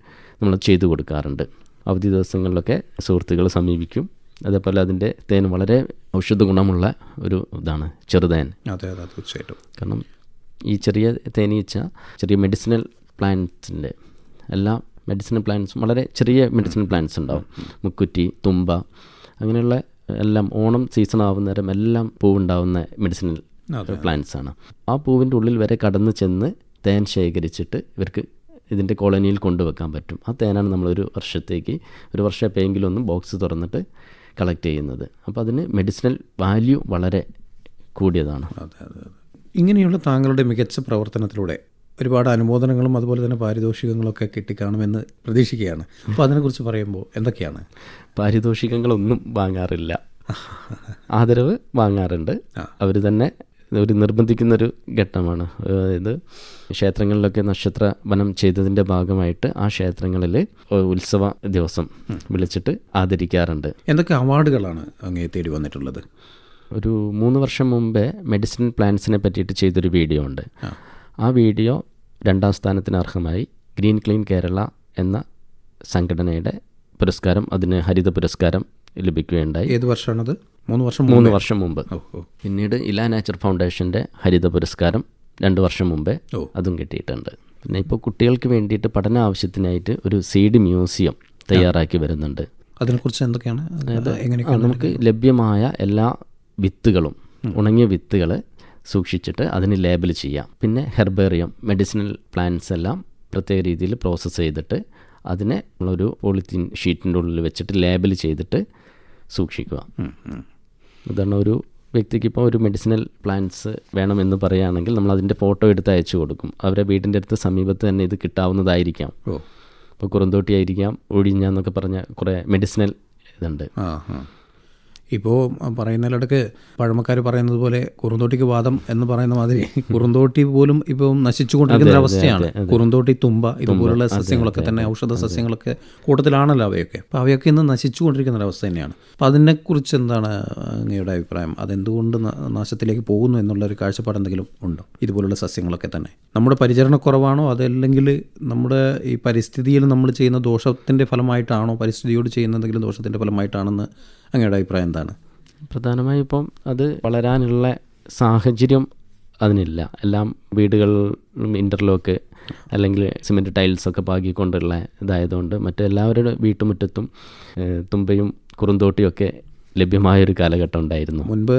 നമ്മൾ ചെയ്തു കൊടുക്കാറുണ്ട്. അവധി ദിവസങ്ങളിലൊക്കെ സുഹൃത്തുക്കൾ സമീപിക്കും. അതേപോലെ അതിന്റെ തേൻ വളരെ ഔഷധ ഗുണമുള്ള ഒരു ഇതാണ് ചെറുതേൻ. അതെ അതെ തീർച്ചയായിട്ടും. കാരണം ഈ ചെറിയ തേനീച്ച ചെറിയ മെഡിസിനൽ പ്ലാന്റ്സിന്റെ എല്ലാ മെഡിസിനൽ പ്ലാന്റ്സും വളരെ ചെറിയ മെഡിസിനൽ പ്ലാന്റ്സ് ഉണ്ടാവും. മുക്കുറ്റി തുമ്പ അങ്ങനെയുള്ള എല്ലാം ഓണം സീസൺ ആവുന്നേരം എല്ലാം പൂവുണ്ടാവുന്ന മെഡിസിനൽ പ്ലാന്റ്സ് ആണ്. ആ പൂവിന്റെ ഉള്ളിൽ വരെ കടന്നു ചെന്ന് തേൻ ശേഖരിച്ചിട്ട് ഇവർക്ക് ഇതിന്റെ കോളനിയിൽ കൊണ്ടുവെക്കാൻ പറ്റും. ആ തേനാണ് നമ്മളൊരു വർഷത്തേക്ക് ഒരു വർഷം എപ്പോഴെങ്കിലും ഒന്ന് ബോക്സ് തുറന്നിട്ട് കളക്ട് ചെയ്യുന്നത്. അപ്പോൾ അതിന് മെഡിസിനൽ വാല്യൂ വളരെ കൂടിയതാണ്. അതെ അതെ അതെ. ഇങ്ങനെയുള്ള താങ്കളുടെ മികച്ച പ്രവർത്തനത്തിലൂടെ ഒരുപാട് അനുമോദനങ്ങളും അതുപോലെ തന്നെ പാരിതോഷികങ്ങളൊക്കെ കിട്ടിക്കാണുമെന്ന് പ്രതീക്ഷിക്കുകയാണ്. അപ്പോൾ അതിനെക്കുറിച്ച് പറയുമ്പോൾ എന്തൊക്കെയാണ്? പാരിതോഷികങ്ങളൊന്നും വാങ്ങാറില്ല. ആദരവ് വാങ്ങാറുണ്ട്. അവർ തന്നെ ഒരു നിർബന്ധിക്കുന്നൊരു ഘട്ടമാണ്. അതായത് ക്ഷേത്രങ്ങളിലൊക്കെ നക്ഷത്ര വനം ചെയ്തതിന്റെ ഭാഗമായിട്ട് ആ ക്ഷേത്രങ്ങളിൽ ഉത്സവ ദിവസം വിളിച്ചിട്ട് ആദരിക്കാറുണ്ട്. എന്തൊക്കെ അവാർഡുകളാണ് അങ്ങേ തേടി വന്നിട്ടുള്ളത്? ഒരു മൂന്ന് വർഷം മുമ്പേ മെഡിസിൻ പ്ലാന്റ്സിനെ പറ്റിയിട്ട് ചെയ്തൊരു വീഡിയോ ഉണ്ട്. ആ വീഡിയോ രണ്ടാം സ്ഥാനത്തിന് അർഹമായി. ഗ്രീൻ ക്ലീൻ കേരള എന്ന സംഘടനയുടെ പുരസ്കാരം അതിന് ഹരിത പുരസ്കാരം ലഭിക്കുകയുണ്ടായി. ഏത് വർഷമാണത്? മൂന്ന് വർഷം മൂന്ന് വർഷം മുമ്പ്. പിന്നീട് ഇലാ നാച്ചർ ഫൗണ്ടേഷന്റെ ഹരിത പുരസ്കാരം രണ്ട് വർഷം മുമ്പേ. അതും കിട്ടിയിട്ടുണ്ട്. പിന്നെ ഇപ്പോൾ കുട്ടികൾക്ക് വേണ്ടിയിട്ട് പഠന ആവശ്യത്തിനായിട്ട് ഒരു സീഡ് മ്യൂസിയം തയ്യാറാക്കി വരുന്നുണ്ട്. അതിനെക്കുറിച്ച് എന്തൊക്കെയാണ്? എങ്ങനെയാണ് നമുക്ക് ലഭ്യമായ എല്ലാ വിത്തുകളും ഉണങ്ങിയ വിത്തുകൾ സൂക്ഷിച്ചിട്ട് അതിന് ലേബൽ ചെയ്യാം. പിന്നെ ഹെർബേറിയം മെഡിസിനൽ പ്ലാന്റ്സ് എല്ലാം പ്രത്യേക രീതിയിൽ പ്രോസസ്സ് ചെയ്തിട്ട് അതിനെ നമ്മളൊരു പോളിത്തീൻ ഷീറ്റിന്റെ ഉള്ളിൽ വെച്ചിട്ട് ലേബൽ ചെയ്തിട്ട് സൂക്ഷിക്കുക. ഉദാഹരണം ഒരു വ്യക്തിക്ക് ഇപ്പോൾ ഒരു മെഡിസിനൽ പ്ലാന്റ്സ് വേണമെന്ന് പറയുകയാണെങ്കിൽ നമ്മൾ അതിന്റെ ഫോട്ടോ എടുത്ത് അയച്ചു കൊടുക്കും. അവരെ വീടിന്റെ അടുത്ത് സമീപത്ത് തന്നെ ഇത് കിട്ടാവുന്നതായിരിക്കാം. ഇപ്പോൾ കുറുന്തോട്ടി ആയിരിക്കാം ഒഴിഞ്ഞ എന്നൊക്കെ പറഞ്ഞ കുറേ മെഡിസിനൽ ഇതുണ്ട്. ഇപ്പോൾ പറയുന്നതിലിടക്ക് പഴമക്കാർ പറയുന്നത് പോലെ കുറുന്തോട്ടിക്ക് വാദം എന്ന് പറയുന്ന മാതിരി കുറുന്തോട്ടി പോലും ഇപ്പോൾ നശിച്ചുകൊണ്ടിരിക്കുന്ന അവസ്ഥയാണ് കുറുന്തോട്ടി തുമ്പ ഇതുപോലുള്ള സസ്യങ്ങളൊക്കെ തന്നെ ഔഷധ സസ്യങ്ങളൊക്കെ കൂട്ടത്തിലാണല്ലോ അവയൊക്കെ. അപ്പോൾ അവയൊക്കെ ഇന്ന് നശിച്ചുകൊണ്ടിരിക്കുന്ന അവസ്ഥ തന്നെയാണ്. അപ്പോൾ അതിനെക്കുറിച്ച് എന്താണ് അങ്ങയുടെ അഭിപ്രായം? അതെന്തുകൊണ്ട് നാശത്തിലേക്ക് പോകുന്നു എന്നുള്ളൊരു കാഴ്ചപ്പാട് എന്തെങ്കിലും ഉണ്ടോ? ഇതുപോലുള്ള സസ്യങ്ങളൊക്കെ തന്നെ. നമ്മുടെ പരിചരണക്കുറവാണോ? അതല്ലെങ്കിൽ നമ്മുടെ ഈ പരിസ്ഥിതിയിൽ നമ്മൾ ചെയ്യുന്ന ദോഷത്തിന്റെ ഫലമായിട്ടാണോ പരിസ്ഥിതിയോട് ചെയ്യുന്ന എന്തെങ്കിലും ദോഷത്തിന്റെ ഫലമായിട്ടാണെന്ന് അങ്ങയുടെ അഭിപ്രായം എന്താണ് പ്രധാനമായും ഇപ്പം അത് വളരാനുള്ള സാഹചര്യം അതിനില്ല. എല്ലാം വീടുകളിലും ഇന്റർലോക്ക് അല്ലെങ്കിൽ സിമെന്റ് ടൈൽസൊക്കെ പാകിക്കൊണ്ടുള്ള ഇതായതുകൊണ്ട് മറ്റെല്ലാവരുടെ വീട്ടുമുറ്റത്തും തുമ്പയും കുറുന്തോട്ടിയും ഒക്കെ ലഭ്യമായൊരു കാലഘട്ടം ഉണ്ടായിരുന്നു. മുൻപ്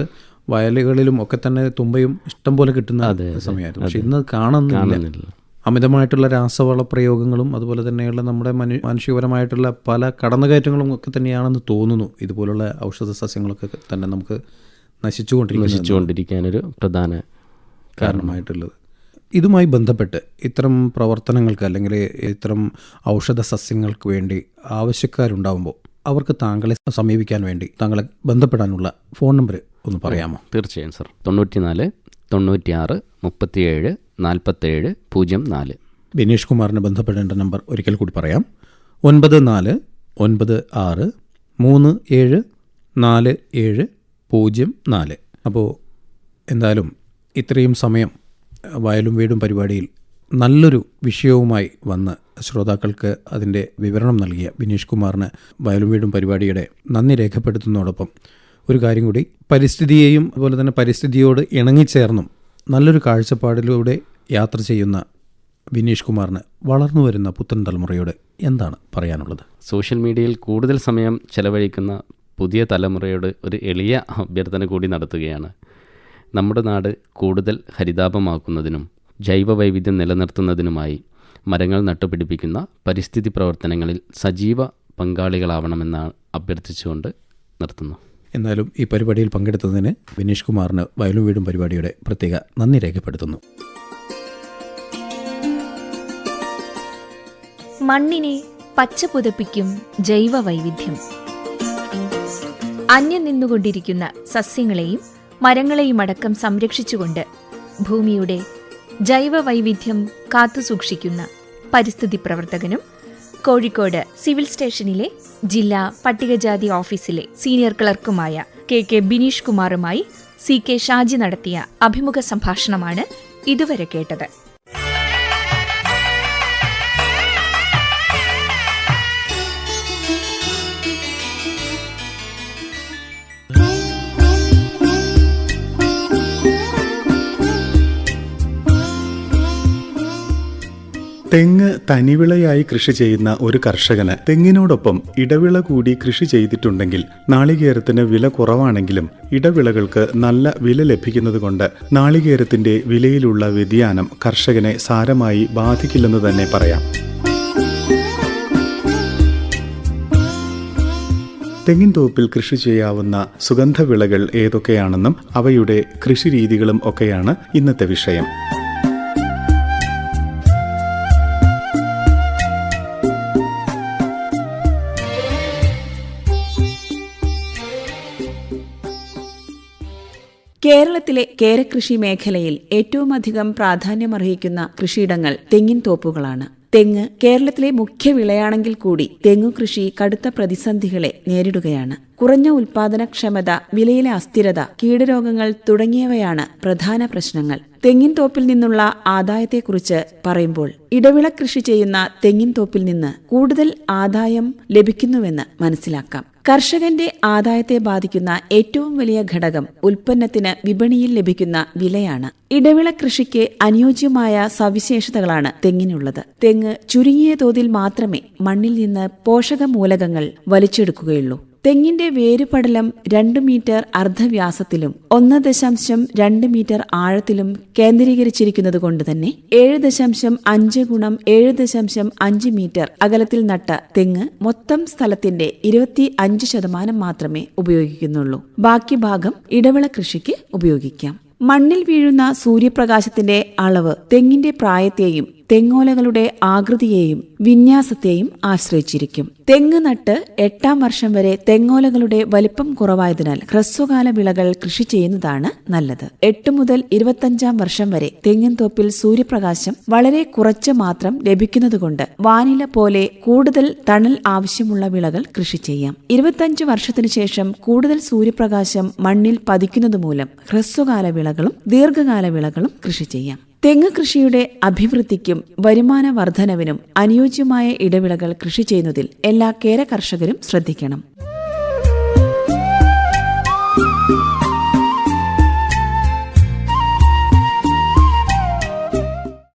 വയലുകളിലും ഒക്കെ തന്നെ തുമ്പയും ഇഷ്ടം പോലെ കിട്ടുന്ന സമയമായിരുന്നു. പക്ഷെ ഇന്ന് കാണുന്നില്ല. അമിതമായിട്ടുള്ള രാസവള പ്രയോഗങ്ങളും അതുപോലെ തന്നെയുള്ള നമ്മുടെ മനു മാനുഷികപരമായിട്ടുള്ള പല കടന്നുകയറ്റങ്ങളും ഒക്കെ തന്നെയാണെന്ന് തോന്നുന്നു. ഇതുപോലുള്ള ഔഷധ സസ്യങ്ങളൊക്കെ തന്നെ നമുക്ക് നശിച്ചുകൊണ്ടിരിക്കുന്നത്. നശിച്ചുകൊണ്ടിരിക്കാനൊരു പ്രധാന കാരണമായിട്ടുള്ളത്. ഇതുമായി ബന്ധപ്പെട്ട് ഇത്തരം പ്രവർത്തനങ്ങൾക്ക് അല്ലെങ്കിൽ ഇത്തരം ഔഷധ സസ്യങ്ങൾക്ക് വേണ്ടി ആവശ്യക്കാരുണ്ടാകുമ്പോൾ അവർക്ക് താങ്കളെ സമീപിക്കാൻ വേണ്ടി താങ്കളെ ബന്ധപ്പെടാനുള്ള ഫോൺ നമ്പർ ഒന്ന് പറയാമോ? തീർച്ചയായും സർ. തൊണ്ണൂറ്റിനാല് തൊണ്ണൂറ്റിയാറ് മുപ്പത്തിയേഴ് നാൽപ്പത്തേഴ് പൂജ്യം നാല്. ബിനീഷ് കുമാറിന് ബന്ധപ്പെടേണ്ട നമ്പർ ഒരിക്കൽ കൂടി പറയാം. ഒൻപത് നാല് ഒൻപത് ആറ് മൂന്ന് ഏഴ് നാല് ഏഴ് പൂജ്യം നാല്. അപ്പോൾ എന്തായാലും ഇത്രയും സമയം വയലും വീടും പരിപാടിയിൽ നല്ലൊരു വിഷയവുമായി വന്ന് ശ്രോതാക്കൾക്ക് അതിന്റെ വിവരണം നൽകിയ ബിനീഷ് കുമാറിന് വയലും വീടും പരിപാടിയുടെ നന്ദി രേഖപ്പെടുത്തുന്നതോടൊപ്പം ഒരു കാര്യം കൂടി. പരിസ്ഥിതിയെയും അതുപോലെ തന്നെ പരിസ്ഥിതിയോട് ഇണങ്ങിച്ചേർന്നും നല്ലൊരു കാഴ്ചപ്പാടിലൂടെ യാത്ര ചെയ്യുന്ന വിനീഷ് കുമാറിന് വളർന്നു വരുന്ന പുത്തൻ തലമുറയോട് എന്താണ് പറയാനുള്ളത്? സോഷ്യൽ മീഡിയയിൽ കൂടുതൽ സമയം ചെലവഴിക്കുന്ന പുതിയ തലമുറയോട് ഒരു എളിയ അഭ്യർത്ഥന കൂടി നടത്തുകയാണ്. നമ്മുടെ നാട് കൂടുതൽ ഹരിതാപമാക്കുന്നതിനും ജൈവ വൈവിധ്യം നിലനിർത്തുന്നതിനുമായി മരങ്ങൾ നട്ടുപിടിപ്പിക്കുന്ന പരിസ്ഥിതി പ്രവർത്തനങ്ങളിൽ സജീവ പങ്കാളികളാവണമെന്നാണ് അഭ്യർത്ഥിച്ചുകൊണ്ട് നിർത്തുന്നു. എന്നാലും ഈ പരിപാടിയിൽ പങ്കെടുത്തതിന് വിനീഷ് കുമാറിന് വയലും വീടും പരിപാടിയുടെ പ്രത്യേക നന്ദി രേഖപ്പെടുത്തുന്നു. മണ്ണിനെ പച്ച പുതപ്പിക്കും ജൈവ വൈവിധ്യം അന്യം നിന്നുകൊണ്ടിരിക്കുന്ന സസ്യങ്ങളെയും മരങ്ങളെയും അടക്കം സംരക്ഷിച്ചുകൊണ്ട് ഭൂമിയുടെ ജൈവ വൈവിധ്യം കാത്തുസൂക്ഷിക്കുന്ന പരിസ്ഥിതി പ്രവർത്തകനും കോഴിക്കോട് സിവിൽ സ്റ്റേഷനിലെ ജില്ലാ പട്ടികജാതി ഓഫീസിലെ സീനിയർ ക്ലർക്കുമായ കെ കെ ബിനീഷ് കുമാറുമായി സി കെ ഷാജി നടത്തിയ അഭിമുഖ സംഭാഷണമാണ് ഇതുവരെ കേട്ടത്. തെങ്ങ് തനിവിളയായി കൃഷി ചെയ്യുന്ന ഒരു കർഷകന് തെങ്ങിനോടൊപ്പം ഇടവിള കൂടി കൃഷി ചെയ്തിട്ടുണ്ടെങ്കിൽ നാളികേരത്തിന് വില കുറവാണെങ്കിലും ഇടവിളകൾക്ക് നല്ല വില ലഭിക്കുന്നതുകൊണ്ട് നാളികേരത്തിന്റെ വിലയിലുള്ള വ്യതിയാനം കർഷകനെ സാരമായി ബാധിക്കില്ലെന്ന് തന്നെ പറയാം. തെങ്ങിൻ തോപ്പിൽ കൃഷി ചെയ്യാവുന്ന സുഗന്ധവിളകൾ ഏതൊക്കെയാണെന്നും അവയുടെ കൃഷിരീതികളും ഒക്കെയാണ് ഇന്നത്തെ വിഷയം. കേരളത്തിലെ കേരകൃഷി മേഖലയിൽ ഏറ്റവുമധികം പ്രാധാന്യമർഹിക്കുന്ന കൃഷിയിടങ്ങൾ തെങ്ങിൻ തോപ്പുകളാണ്. തെങ്ങ് കേരളത്തിലെ മുഖ്യ വിളയാണെങ്കിൽ കൂടി തെങ്ങു കൃഷി കടുത്ത പ്രതിസന്ധികളെ നേരിടുകയാണ്. കുറഞ്ഞ ഉൽപാദനക്ഷമത വിലയിലെ അസ്ഥിരത കീടരോഗങ്ങൾ തുടങ്ങിയവയാണ് പ്രധാന പ്രശ്നങ്ങൾ. തെങ്ങിൻ തോപ്പിൽ നിന്നുള്ള ആദായത്തെക്കുറിച്ച് പറയുമ്പോൾ ഇടവിള കൃഷി ചെയ്യുന്ന തെങ്ങിൻ തോപ്പിൽ നിന്ന് കൂടുതൽ ആദായം ലഭിക്കുന്നുവെന്ന് മനസ്സിലാക്കാം. കർഷകന്റെ ആദായത്തെ ബാധിക്കുന്ന ഏറ്റവും വലിയ ഘടകം ഉൽപ്പന്നത്തിന് വിപണിയിൽ ലഭിക്കുന്ന വിലയാണ്. ഇടവിള കൃഷിക്ക് അനുയോജ്യമായ സവിശേഷതകളാണ് തെങ്ങിനുള്ളത്. തെങ്ങ് ചുരുങ്ങിയ തോതിൽ മാത്രമേ മണ്ണിൽ നിന്ന് പോഷകമൂലകങ്ങൾ വലിച്ചെടുക്കുകയുള്ളൂ. തെങ്ങിന്റെ വേരുപടലം രണ്ട് മീറ്റർ അർദ്ധവ്യാസത്തിലും ഒന്ന് ദശാംശം രണ്ട് മീറ്റർ ആഴത്തിലും കേന്ദ്രീകരിച്ചിരിക്കുന്നത് കൊണ്ട് തന്നെ ഏഴ് ദശാംശം അഞ്ച് ഗുണം ഏഴ് ദശാംശം അഞ്ച് മീറ്റർ അകലത്തിൽ നട്ട തെങ്ങ് മൊത്തം സ്ഥലത്തിന്റെ ഇരുപത്തി അഞ്ച് ശതമാനം മാത്രമേ ഉപയോഗിക്കുന്നുള്ളൂ. ബാക്കി ഭാഗം ഇടവള കൃഷിക്ക് ഉപയോഗിക്കാം. മണ്ണിൽ വീഴുന്ന സൂര്യപ്രകാശത്തിന്റെ അളവ് തെങ്ങിന്റെ പ്രായത്തെയും തെങ്ങോലകളുടെ ആകൃതിയെയും വിന്യാസത്തെയും ആശ്രയിച്ചിരിക്കും. തെങ്ങ് നട്ട് എട്ടാം വർഷം വരെ തെങ്ങോലകളുടെ വലിപ്പം കുറവായതിനാൽ ഹ്രസ്വകാല വിളകൾ കൃഷി ചെയ്യുന്നതാണ് നല്ലത്. എട്ട് മുതൽ ഇരുപത്തഞ്ചാം വർഷം വരെ തെങ്ങിൻ തോപ്പിൽ സൂര്യപ്രകാശം വളരെ കുറച്ച് മാത്രം ലഭിക്കുന്നതുകൊണ്ട് വാനില പോലെ കൂടുതൽ തണൽ ആവശ്യമുള്ള വിളകൾ കൃഷി ചെയ്യാം. ഇരുപത്തഞ്ച് വർഷത്തിനു ശേഷം കൂടുതൽ സൂര്യപ്രകാശം മണ്ണിൽ പതിക്കുന്നതുമൂലം ഹ്രസ്വകാല വിളകളും ദീർഘകാല വിളകളും കൃഷി ചെയ്യാം. തെങ്ങ് കൃഷിയുടെ അഭിവൃദ്ധിക്കും വരുമാന വർധനവിനും അനുയോജ്യമായ ഇടവിളകൾ കൃഷി ചെയ്യുന്നതിൽ എല്ലാ കേര കർഷകരും ശ്രദ്ധിക്കണം.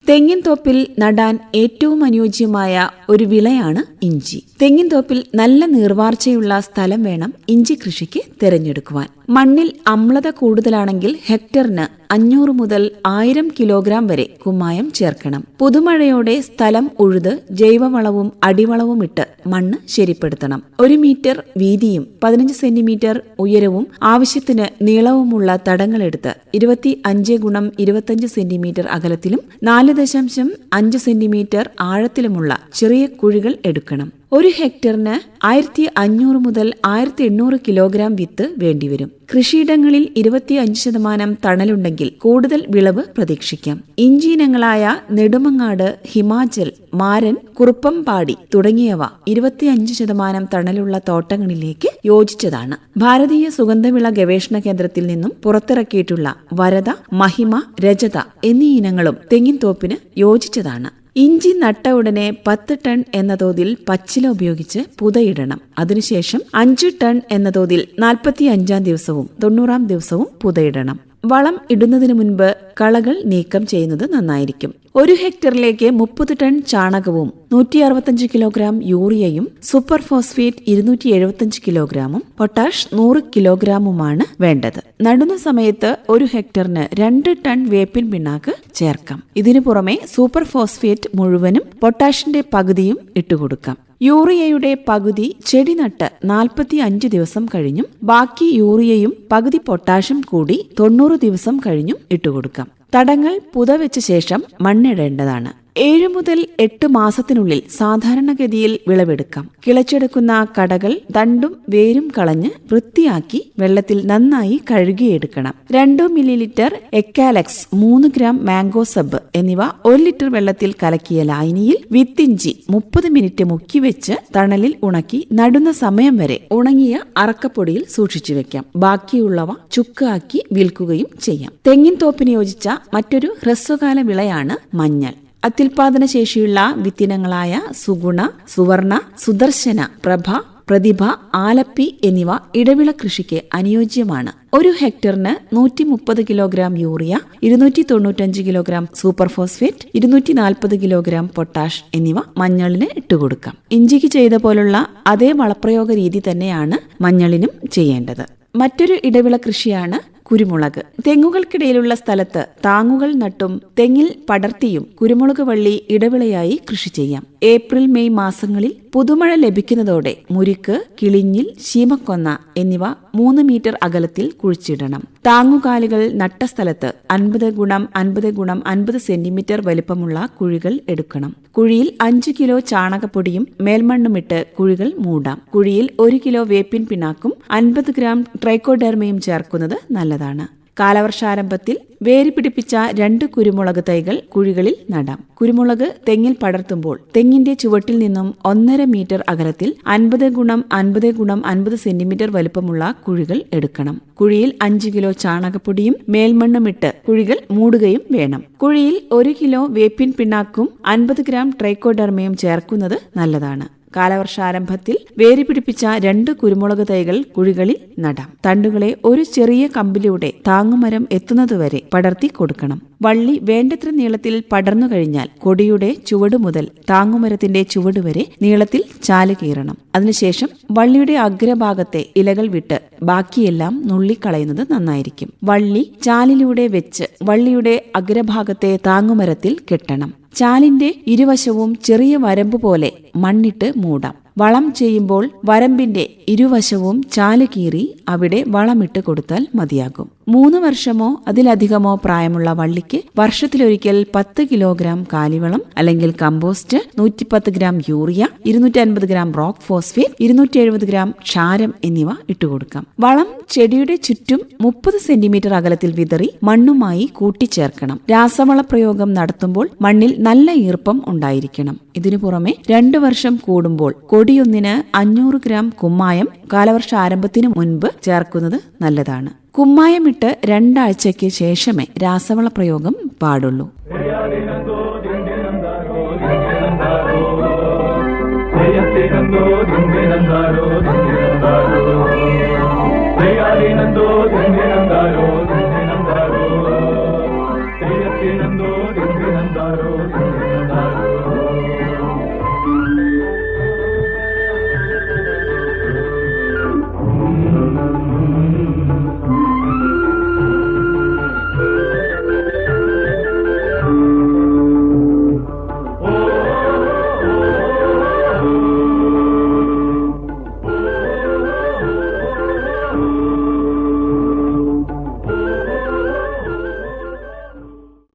തെങ്ങിൻ തോപ്പിൽ നടാൻ ഏറ്റവും അനുയോജ്യമായ ഒരു വിളയാണ് ഇഞ്ചി. തെങ്ങിൻ തോപ്പിൽ നല്ല നീർവാർച്ചയുള്ള സ്ഥലം വേണം ഇഞ്ചി കൃഷിക്ക് തിരഞ്ഞെടുക്കുവാൻ. മണ്ണിൽ അമ്ലത കൂടുതലാണെങ്കിൽ ഹെക്ടറിന് അഞ്ഞൂറ് മുതൽ ആയിരം കിലോഗ്രാം വരെ കുമ്മായം ചേർക്കണം. പുതുമഴയോടെ സ്ഥലം ഉഴുത് ജൈവവളവും അടിവളവും ഇട്ട് മണ്ണ് ശരിപ്പെടുത്തണം. ഒരു മീറ്റർ വീതിയും പതിനഞ്ച് സെന്റിമീറ്റർ ഉയരവും ആവശ്യത്തിന് നീളവുമുള്ള തടങ്ങളെടുത്ത് ഇരുപത്തി അഞ്ച് ഗുണം ഇരുപത്തഞ്ച് സെന്റിമീറ്റർ അകലത്തിലും നാല് ദശാംശം അഞ്ച് സെന്റിമീറ്റർ ആഴത്തിലുമുള്ള ചെറിയ കുഴികൾ എടുക്കണം. ഒരു ഹെക്ടറിന് ആയിരത്തി അഞ്ഞൂറ് മുതൽ ആയിരത്തി എണ്ണൂറ് കിലോഗ്രാം വിത്ത് വേണ്ടിവരും. കൃഷിയിടങ്ങളിൽ ഇരുപത്തി അഞ്ച് ശതമാനം തണലുണ്ടെങ്കിൽ കൂടുതൽ വിളവ് പ്രതീക്ഷിക്കാം. ഇഞ്ചിനങ്ങളായ നെടുമങ്ങാട് ഹിമാചൽ മാരൻ കുറുപ്പംപാടി തുടങ്ങിയവ ഇരുപത്തിയഞ്ച് ശതമാനം തണലുള്ള തോട്ടങ്ങളിലേക്ക് യോജിച്ചതാണ്. ഭാരതീയ സുഗന്ധവിള ഗവേഷണ കേന്ദ്രത്തിൽ നിന്നും പുറത്തിറക്കിയിട്ടുള്ള വരത മഹിമ രജത എന്നീ ഇനങ്ങളും തെങ്ങിൻ തോപ്പിന് യോജിച്ചതാണ്. ഇഞ്ചി നട്ട ഉടനെ പത്ത് ടൺ എന്ന തോതിൽ പച്ചില ഉപയോഗിച്ച് പുതയിടണം. അതിനുശേഷം അഞ്ച് ടൺ എന്ന തോതിൽ നാൽപ്പത്തി അഞ്ചാം ദിവസവും തൊണ്ണൂറാം ദിവസവും പുതയിടണം. വളം ഇടുന്നതിന് മുൻപ് കളകൾ നീക്കം ചെയ്യുന്നത് നന്നായിരിക്കും. ഒരു ഹെക്ടറിലേക്ക് മുപ്പത് ടൺ ചാണകവും നൂറ്റി അറുപത്തഞ്ച് കിലോഗ്രാം യൂറിയയും സൂപ്പർ ഫോസ്ഫേറ്റ് ഇരുന്നൂറ്റി എഴുപത്തഞ്ച് കിലോഗ്രാമും പൊട്ടാഷ് നൂറ് കിലോഗ്രാമുമാണ് വേണ്ടത്. നടുന്ന സമയത്ത് ഒരു ഹെക്ടറിന് രണ്ട് ടൺ വേപ്പിൻ പിണ്ണാക്ക് ചേർക്കാം. ഇതിനു പുറമെ സൂപ്പർ ഫോസ്ഫേറ്റ് മുഴുവനും പൊട്ടാഷിന്റെ പകുതിയും ഇട്ടുകൊടുക്കാം. യൂറിയയുടെ പകുതി ചെടി നട്ട് നാൽപ്പത്തി അഞ്ച് ദിവസം കഴിഞ്ഞും ബാക്കി യൂറിയയും പകുതി പൊട്ടാഷും കൂടി തൊണ്ണൂറ് ദിവസം കഴിഞ്ഞും ഇട്ടുകൊടുക്കാം. തടങ്ങൾ പുതവെച്ച ശേഷം മണ്ണിടേണ്ടതാണ്. ഏഴു മുതൽ എട്ട് മാസത്തിനുള്ളിൽ സാധാരണഗതിയിൽ വിളവെടുക്കാം. കിളച്ചെടുക്കുന്ന കടകൾ ദണ്ടും വേരും കളഞ്ഞ് വൃത്തിയാക്കി വെള്ളത്തിൽ നന്നായി കഴുകിയെടുക്കണം. രണ്ടു മില്ലിലിറ്റർ എക്കാലക്സ് മൂന്ന് ഗ്രാം മാംഗോ സബ് എന്നിവ ഒരു ലിറ്റർ വെള്ളത്തിൽ കലക്കിയ ലായനിയിൽ വിത്തിഞ്ചി മുപ്പത് മിനിറ്റ് മുക്കി വെച്ച് തണലിൽ ഉണക്കി നടുന്ന സമയം വരെ ഉണങ്ങിയ അറക്കപ്പൊടിയിൽ സൂക്ഷിച്ചു വെക്കാം. ബാക്കിയുള്ളവ ചുക്കാക്കി വിൽക്കുകയും ചെയ്യാം. തെങ്ങിൻ തോപ്പിന് യോജിച്ച മറ്റൊരു ഹ്രസ്വകാല വിളയാണ് മഞ്ഞൾ. അത്യുൽപാദന ശേഷിയുള്ള വിത്തിനങ്ങളായ സുഗുണ സുവർണ സുദർശന പ്രഭ പ്രതിഭ ആലപ്പി എന്നിവ ഇടവിള കൃഷിക്ക് അനുയോജ്യമാണ്. ഒരു ഹെക്ടറിന് നൂറ്റി മുപ്പത് കിലോഗ്രാം യൂറിയ ഇരുന്നൂറ്റി തൊണ്ണൂറ്റഞ്ച് കിലോഗ്രാം സൂപ്പർ ഫോസ്ഫേറ്റ് ഇരുന്നൂറ്റി നാൽപ്പത് കിലോഗ്രാം പൊട്ടാഷ് എന്നിവ മഞ്ഞളിന് ഇട്ടുകൊടുക്കാം ഇഞ്ചിക്ക് ചെയ്ത പോലുള്ള അതേ വളപ്രയോഗ രീതി തന്നെയാണ് മഞ്ഞളിനും ചെയ്യേണ്ടത്. മറ്റൊരു ഇടവിള കൃഷിയാണ് കുരുമുളക്. തെങ്ങുകൾക്കിടയിലുള്ള സ്ഥലത്ത് താങ്ങുകൾ നട്ടും തെങ്ങിൽ പടർത്തിയും കുരുമുളക് വള്ളി ഇടവിളയായി കൃഷി ചെയ്യാം. ഏപ്രിൽ മെയ് മാസങ്ങളിൽ പുതുമഴ ലഭിക്കുന്നതോടെ മുരിക്ക് കിളിഞ്ഞിൽ ശീമക്കൊന്ന എന്നിവ മൂന്ന് മീറ്റർ അകലത്തിൽ കുഴിച്ചിടണം. താങ്ങുകാലുകൾ നട്ട സ്ഥലത്ത് അൻപത് ഗുണം അൻപത് ഗുണം അൻപത് സെന്റിമീറ്റർ വലിപ്പമുള്ള കുഴികൾ എടുക്കണം. കുഴിയിൽ അഞ്ചു കിലോ ചാണകപ്പൊടിയും മേൽമണ്ണുമിട്ട് കുഴികൾ മൂടാം. കുഴിയിൽ ഒരു കിലോ വേപ്പിൻ പിണ്ണാക്കും അൻപത് ഗ്രാം ട്രൈക്കോഡെർമയും ചേർക്കുന്നത് നല്ലതാണ്. കാലവർഷാരംഭത്തിൽ വേരിപിടിപ്പിച്ച രണ്ട് കുരുമുളക് തൈകൾ കുഴികളിൽ നടാം. കുരുമുളക് തെങ്ങിൽ പടർത്തുമ്പോൾ തെങ്ങിന്റെ ചുവട്ടിൽ നിന്നും ഒന്നര മീറ്റർ അകലത്തിൽ അൻപത് ഗുണം അൻപത് ഗുണം അൻപത് സെന്റിമീറ്റർ വലുപ്പമുള്ള കുഴികൾ എടുക്കണം. കുഴിയിൽ അഞ്ച് കിലോ ചാണകപ്പൊടിയും മേൽമണ്ണുമിട്ട് കുഴികൾ മൂടുകയും വേണം. കുഴിയിൽ ഒരു കിലോ വേപ്പിൻ പിണ്ണാക്കും അൻപത് ഗ്രാം ട്രൈക്കോഡർമയും ചേർക്കുന്നത് നല്ലതാണ്. കാലവർഷാരംഭത്തിൽ വേര് പിടിപ്പിച്ച രണ്ട് കുരുമുളക് തൈകൾ കുഴികളിൽ നടാം. തണ്ടുകളെ ഒരു ചെറിയ കമ്പിലൂടെ താങ്ങുമരം എത്തുന്നതുവരെ പടർത്തി കൊടുക്കണം. വള്ളി വേണ്ടത്ര നീളത്തിൽ പടർന്നു കഴിഞ്ഞാൽ കൊടിയുടെ ചുവട് മുതൽ താങ്ങുമരത്തിന്റെ ചുവട് വരെ നീളത്തിൽ ചാൽ കീറണം. അതിനുശേഷം വള്ളിയുടെ അഗ്രഭാഗത്തെ ഇലകൾ വിട്ട് ബാക്കിയെല്ലാം നുള്ളിക്കളയുന്നത് നന്നായിരിക്കും. വള്ളി ചാലിലൂടെ വെച്ച് വള്ളിയുടെ അഗ്രഭാഗത്തെ താങ്ങുമരത്തിൽ കെട്ടണം. ചാലിന്റെ ഇരുവശവും ചെറിയ വരമ്പ് പോലെ മണ്ണിട്ട് മൂടാം. വളം ചെയ്യുമ്പോൾ വരമ്പിന്റെ ഇരുവശവും ചാൽ കീറി അവിടെ വളമിട്ട് കൊടുത്താൽ മതിയാകും. മൂന്ന് വർഷമോ അതിലധികമോ പ്രായമുള്ള വള്ളിക്ക് വർഷത്തിലൊരിക്കൽ പത്ത് കിലോഗ്രാം കാലിവളം അല്ലെങ്കിൽ കമ്പോസ്റ്റ് നൂറ്റിപ്പത്ത് ഗ്രാം യൂറിയ ഇരുന്നൂറ്റി അൻപത് ഗ്രാം റോക്ക് ഫോസ്ഫേറ്റ് ഇരുന്നൂറ്റി എഴുപത് ഗ്രാം ക്ഷാരം എന്നിവ ഇട്ടുകൊടുക്കാം. വളം ചെടിയുടെ ചുറ്റും മുപ്പത് സെന്റിമീറ്റർ അകലത്തിൽ വിതറി മണ്ണുമായി കൂട്ടിച്ചേർക്കണം. രാസവള പ്രയോഗം നടത്തുമ്പോൾ മണ്ണിൽ നല്ല ഈർപ്പം ഉണ്ടായിരിക്കണം. ഇതിനു പുറമെ രണ്ടു വർഷം കൂടുമ്പോൾ കൊടിയൊന്നിന് അഞ്ഞൂറ് ഗ്രാം കുമ്മായം കാലവർഷ ആരംഭത്തിനു മുൻപ് ചേർക്കുന്നത് നല്ലതാണ്. കുമ്മായമിട്ട് രണ്ടാഴ്ചയ്ക്ക് ശേഷമേ രാസവള പ്രയോഗം പാടുള്ളൂ.